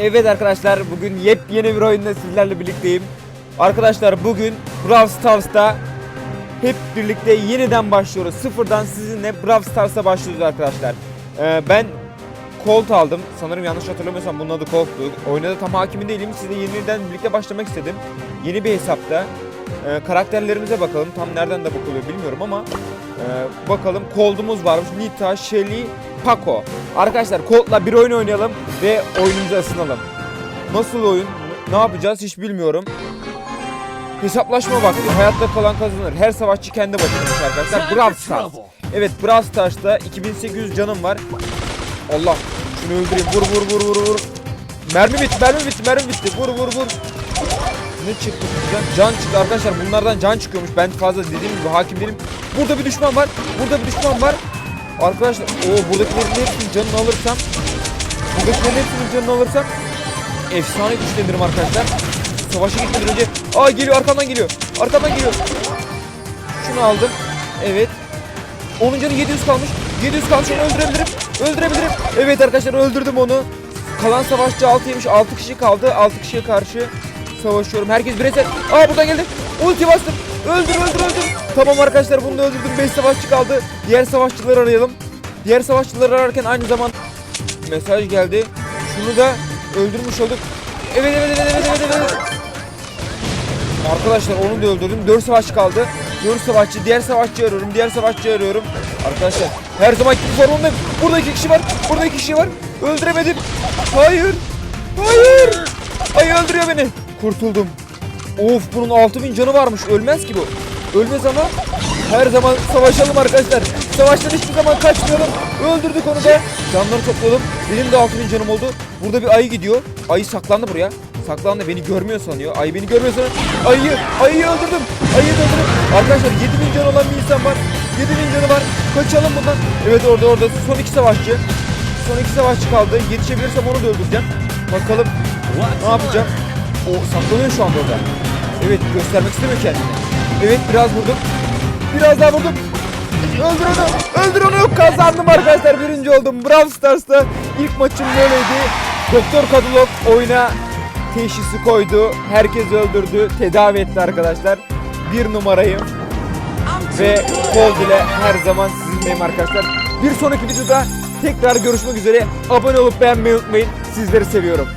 Evet arkadaşlar bugün yepyeni bir oyunda sizlerle birlikteyim. Arkadaşlar bugün Brawl Stars'ta hep birlikte yeniden başlıyoruz. Sıfırdan sizinle Brawl Stars'a başlıyoruz arkadaşlar. Ee, ben Colt aldım. Sanırım yanlış hatırlamıyorsam bunun adı Colt'tu. Oyuna da tam hakimi değilim. Sizle yeniden birlikte başlamak istedim. Yeni bir hesapta. Ee, karakterlerimize bakalım. Tam nereden de bakılıyor bilmiyorum ama ee, bakalım Colt'umuz varmış. Nita, Shelly, Paco. Arkadaşlar Colt'la bir oyun oynayalım ve oyunumuza ısınalım. Nasıl oyun? Ne yapacağız hiç bilmiyorum. Hesaplaşma vakti. Hayatta kalan kazanır. Her savaşçı kendi başına arkadaşlar. Brawl Stars. Evet Brawl Stars'ta 2800 canım var. Allah. Şunu öldüreyim. Vur vur vur vur vur. Mermi bitti, mermi bitti, mermi bitti. Vur vur vur. Ne çıktı? Can, can çıktı arkadaşlar. Bunlardan can çıkıyormuş. Ben fazla dediğim gibi hakim değilim. Burada bir düşman var. Burada bir düşman var. Arkadaşlar o buradakilerin hepsinin canını alırsam buradakilerin hepsinin canını alırsam efsane güçlenirim arkadaşlar. Savaşa gitmeden önce aa geliyor arkamdan geliyor. Arkamdan geliyor. Şunu aldım. Evet. Onun canı 700 kalmış. 700 kalmış onu öldürebilirim. Öldürebilirim. Evet arkadaşlar öldürdüm onu. Kalan savaşçı 6'ymış. 6 kişi kaldı. 6 kişiye karşı savaşıyorum. Herkes bireysel. Aa buradan geldi. Ulti bastım. Öldür öldür öldür. Tamam arkadaşlar bunu da öldürdüm. 5 savaşçı kaldı. Diğer savaşçıları arayalım. Diğer savaşçıları ararken aynı zaman mesaj geldi. Şunu da öldürmüş olduk. Evet evet evet evet evet. evet. Arkadaşlar onu da öldürdüm. 4 savaşçı kaldı. 4 savaşçı. Diğer savaşçı arıyorum. Diğer savaşçı arıyorum. Arkadaşlar her zaman gibi formundayım. Burada iki kişi var. Burada iki kişi var. Öldüremedim. Hayır. Hayır. Ay öldürüyor beni. Kurtuldum. Of bunun 6000 canı varmış. Ölmez ki bu. Ölmez ama her zaman savaşalım arkadaşlar. Savaştan hiçbir zaman kaçmayalım. Öldürdük onu da. Canları toplayalım. Benim de 6000 canım oldu. Burada bir ayı gidiyor. Ayı saklandı buraya. Saklandı beni görmüyor sanıyor. Ayı beni görmüyor sanıyor. Ayıyı, ayıyı öldürdüm. Ayıyı öldürdüm. Arkadaşlar 7000 can olan bir insan var. 7000 canı var. Kaçalım bundan. Evet orada orada son iki savaşçı. Son iki savaşçı kaldı. Yetişebilirsem onu da öldüreceğim. Bakalım ne yapacağım. O saklanıyor şu anda orada. Evet göstermek istemiyor kendini. Evet biraz vurdum. Biraz daha vurdum. Öldür onu. Öldür onu. Kazandım arkadaşlar. Birinci oldum. Brawl Stars'ta ilk maçım böyleydi. Doktor Kadulok oyuna teşhisi koydu. Herkes öldürdü. Tedavi etti arkadaşlar. Bir numarayım. Ve Cold ile her zaman sizinleyim arkadaşlar. Bir sonraki videoda tekrar görüşmek üzere. Abone olup beğenmeyi unutmayın. Sizleri seviyorum.